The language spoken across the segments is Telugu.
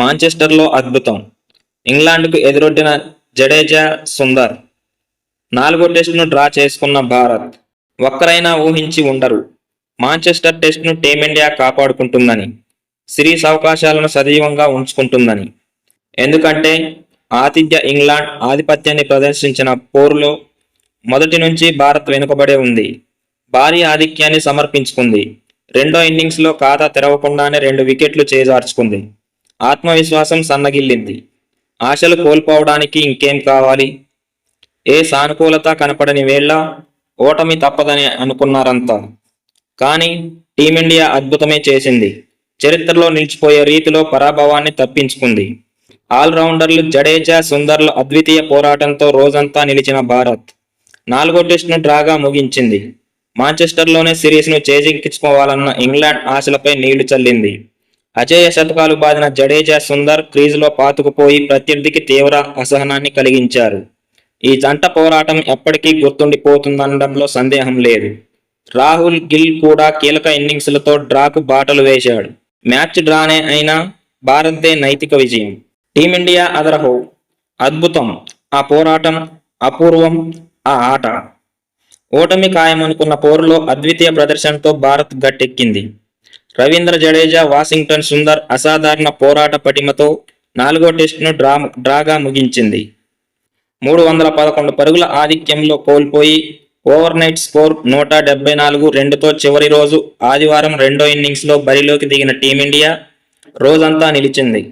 మాంచెస్టర్లో అద్భుతం. ఇంగ్లాండ్కు ఎదురొడ్డిన జడేజా సుందర్ నాలుగో టెస్టును డ్రా చేసుకున్న భారత్. ఒక్కరైనా ఊహించి ఉండరు. మాంచెస్టర్ టెస్ట్ను టీమిండియా కాపాడుకుంటుందని సిరీస్ అవకాశాలను సజీవంగా ఉంచుకుంటుందని. ఎందుకంటే ఆతిథ్య ఇంగ్లాండ్ ఆధిపత్యాన్ని ప్రదర్శించిన పోరులో మొదటి నుంచి భారత్ వెనుకబడే ఉంది. భారీ ఆధిక్యాన్ని సమర్పించుకుంది. రెండో ఇన్నింగ్స్లో ఖాతా తెరవకుండానే రెండు వికెట్లు చేజార్చుకుంది. ఆత్మవిశ్వాసం సన్నగిల్లింది. ఆశలు కోల్పోవడానికి ఇంకేం కావాలి? ఏ సానుకూలత కనపడని వేళ ఓటమి తప్పదని అనుకున్నారంతా. కానీ టీమిండియా అద్భుతమే చేసింది. చరిత్రలో నిలిచిపోయే రీతిలో పరాభవాన్ని తప్పించుకుంది. ఆల్రౌండర్లు జడేజా సుందర్ల అద్వితీయ పోరాటంతో రోజంతా నిలిచిన భారత్. నాలుగో టెస్టును డ్రాగా ముగించింది. మాంచెస్టర్లోనే సిరీస్ను చేజిక్కించుకోవాలన్న ఇంగ్లాండ్ ఆశలపై నీళ్ళు చల్లింది. అజేయ శతకాలు బాదిన జడేజా సుందర్ క్రీజులో పాతుకుపోయి ప్రత్యర్థికి తీవ్ర అసహనాన్ని కలిగించారు. ఈ జంట పోరాటం ఎప్పటికీ గుర్తుండిపోతుందనడంలో సందేహం లేదు. రాహుల్ గిల్ కూడా కీలక ఇన్నింగ్స్లతో డ్రాకు బాటలు వేశాడు. మ్యాచ్ డ్రానే అయినా భారత్దే నైతిక విజయం. టీమిండియా అదరహో. అద్భుతం. ఆ పోరాటం అపూర్వం. ఆ ఆట. ఓటమి ఖాయమనుకున్న పోరులో అద్వితీయ ప్రదర్శనతో భారత్ గట్టెక్కింది. రవీంద్ర జడేజా వాషింగ్టన్ సుందర్ అసాధారణ పోరాట పటిమతో నాలుగో టెస్టును డ్రా డ్రాగా ముగించింది. మూడు వందల పదకొండు పరుగుల ఆధిక్యంలో కోల్పోయి ఓవర్ నైట్ స్కోర్ నూట డెబ్బై నాలుగు రెండుతో చివరి రోజు ఆదివారం రెండో ఇన్నింగ్స్లో బరిలోకి దిగిన టీమిండియా రోజంతా నిలిచింది.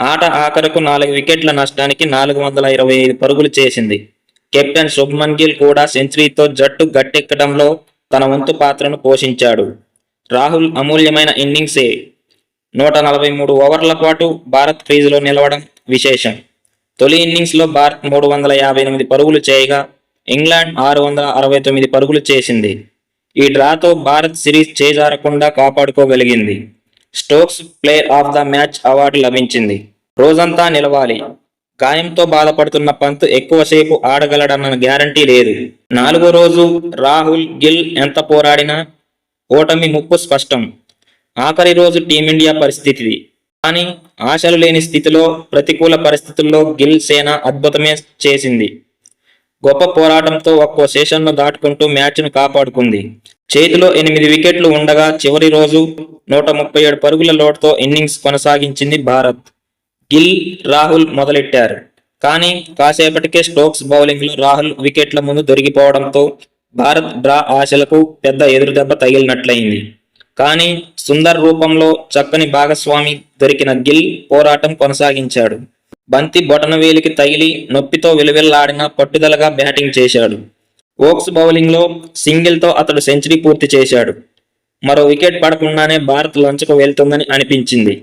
ఆట ఆఖరకు నాలుగు వికెట్ల నష్టానికి నాలుగు వందల ఇరవై ఐదు పరుగులు చేసింది. కెప్టెన్ శుభ్మన్ గిల్ కూడా సెంచరీతో జట్టు గట్టెక్కడంలో తన వంతు పాత్రను పోషించాడు. రాహుల్ అమూల్యమైన ఇన్నింగ్సే నూట నలభై మూడు ఓవర్ల పాటు భారత్ క్రీజులో నిలవడం విశేషం. తొలి ఇన్నింగ్స్లో భారత్ మూడు వందల యాభై ఎనిమిది పరుగులు చేయగా ఇంగ్లాండ్ ఆరు వందల అరవై తొమ్మిది పరుగులు చేసింది. ఈ డ్రాతో భారత్ సిరీస్ చేజారకుండా కాపాడుకోగలిగింది. Stokes player of the match award లభించింది. రోజంతా నిలవాలి. గాయంతో బాధపడుతున్న పంత్ ఎక్కువసేపు ఆడగలడన్న గ్యారంటీ లేదు. నాలుగో రోజు రాహుల్ గిల్ ఎంత పోరాడినా ఓటమి ముప్పు స్పష్టం. ఆఖరి రోజు టీమిండియా పరిస్థితి కానీ ఆశలు లేని స్థితిలో ప్రతికూల పరిస్థితుల్లో గిల్ సేన అద్భుతమే చేసింది. గొప్ప పోరాటంతో ఒక్కో సెషన్ను దాటుకుంటూ మ్యాచ్ను కాపాడుకుంది. చేతిలో ఎనిమిది వికెట్లు ఉండగా చివరి రోజు నూట ముప్పై ఏడు పరుగుల లోటుతో ఇన్నింగ్స్ కొనసాగించింది భారత్. గిల్ రాహుల్ మొదలెట్టారు. కానీ కాసేపటికే స్టోక్స్ బౌలింగ్లో రాహుల్ వికెట్ల ముందు దొరికిపోవడంతో భారత్ డ్రా ఆశలకు పెద్ద ఎదురుదెబ్బ తగిలినట్లయింది. కానీ సుందర్ రూపంలో చక్కని భాగస్వామి దొరికిన గిల్ పోరాటం కొనసాగించాడు. బంతి బొటనవేలికి తగిలి నొప్పితో విలువెల్లాడిన పట్టుదలగా బ్యాటింగ్ చేశాడు. ఓక్స్ బౌలింగ్లో సింగిల్తో అతడు సెంచరీ పూర్తి చేశాడు. మరో వికెట్ పడకుండానే భారత్ లంచుకు వెళ్తుందని అనిపించింది.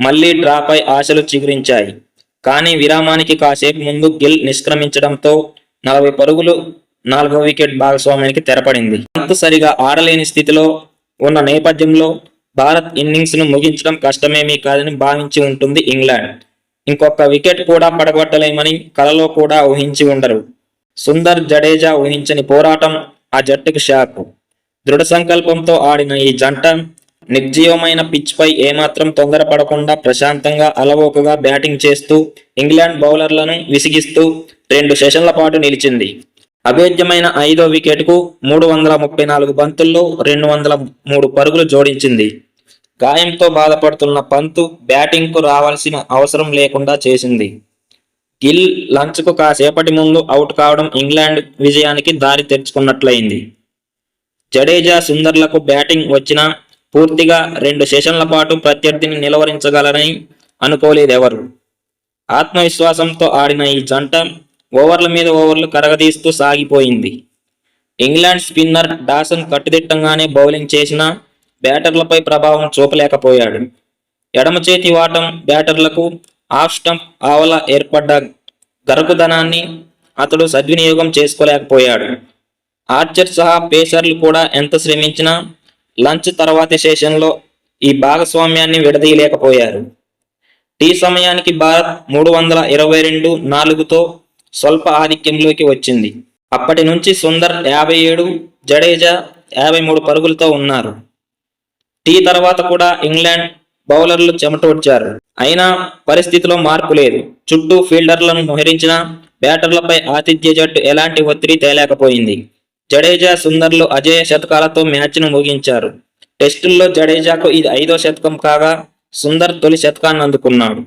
మళ్ళీ డ్రాపై ఆశలు చిగురించాయి. కానీ విరామానికి కాసేపు ముందు గిల్ నిష్క్రమించడంతో నలభై పరుగులు నాలుగో వికెట్ భాగస్వామ్యానికి తెరపడింది. అంత సరిగా ఆడలేని స్థితిలో ఉన్న నేపథ్యంలో భారత్ ఇన్నింగ్స్ను ముగించడం కష్టమేమీ కాదని భావించి ఉంటుంది ఇంగ్లాండ్. ఇంకొక వికెట్ కూడా పడగొట్టలేమని కలలో కూడా ఊహించి ఉండరు. సుందర్ జడేజా ఊహించని పోరాటం ఆ జట్టుకు షాక్. దృఢ సంకల్పంతో ఆడిన ఈ జంట నిర్జీవమైన పిచ్ పై ఏమాత్రం తొందరపడకుండా ప్రశాంతంగా అలవోకగా బ్యాటింగ్ చేస్తూ ఇంగ్లాండ్ బౌలర్లను విసిగిస్తూ రెండు సెషన్ల పాటు నిలిచింది. అభేద్యమైన ఐదో వికెట్కు మూడు వందల ముప్పై నాలుగు బంతుల్లో రెండు వందల మూడు పరుగులు జోడించింది. గాయంతో బాధపడుతున్న పంతు బ్యాటింగ్కు రావాల్సిన అవసరం లేకుండా చేసింది. గిల్ లంచ్కు కాసేపటి ముందు అవుట్ కావడం ఇంగ్లాండ్ విజయానికి దారి తెరుచుకున్నట్లయింది. జడేజా సుందర్లకు బ్యాటింగ్ వచ్చినా పూర్తిగా రెండు సెషన్ల పాటు ప్రత్యర్థిని నిలవరించగలరని అనుకోలేదెవరు. ఆత్మవిశ్వాసంతో ఆడిన ఈ జంట ఓవర్ల మీద ఓవర్లు కరగదీస్తూ సాగిపోయింది. ఇంగ్లాండ్ స్పిన్నర్ డాసన్ కట్టుదిట్టంగానే బౌలింగ్ చేసినా బ్యాటర్లపై ప్రభావం చూపలేకపోయాడు. ఎడమ చేతి వాటం బ్యాటర్లకు ఆఫ్ స్టంప్ ఆవల ఏర్పడ్డ గరకుదనాన్ని అతడు సద్వినియోగం చేసుకోలేకపోయాడు. ఆర్చర్ సహా పేసర్లు కూడా ఎంత శ్రమించినా లంచ్ తర్వాతి సెషన్లో ఈ భాగస్వామ్యాన్ని విడదీయలేకపోయారు. టీ సమయానికి భారత్ మూడు వందల ఇరవై రెండు నాలుగుతో స్వల్ప ఆధిక్యంలోకి వచ్చింది. అప్పటి నుంచి సుందర్ యాభై ఏడు జడేజా యాభై మూడు పరుగులతో ఉన్నారు. టీ తర్వాత కూడా ఇంగ్లాండ్ బౌలర్లు చెమటోడ్చారు. అయినా పరిస్థితిలో మార్పు లేదు. చుట్టూ ఫీల్డర్లను మోహరించిన బ్యాటర్లపై ఆతిథ్య జట్టు ఎలాంటి ఒత్తిడి తేలేకపోయింది. జడేజా సుందర్లు అజేయ శతకాలతో మ్యాచ్ను ముగించారు. టెస్టుల్లో జడేజాకు ఇది ఐదో శతకం కాగా సుందర్ తొలి శతకాన్ని అందుకున్నాడు.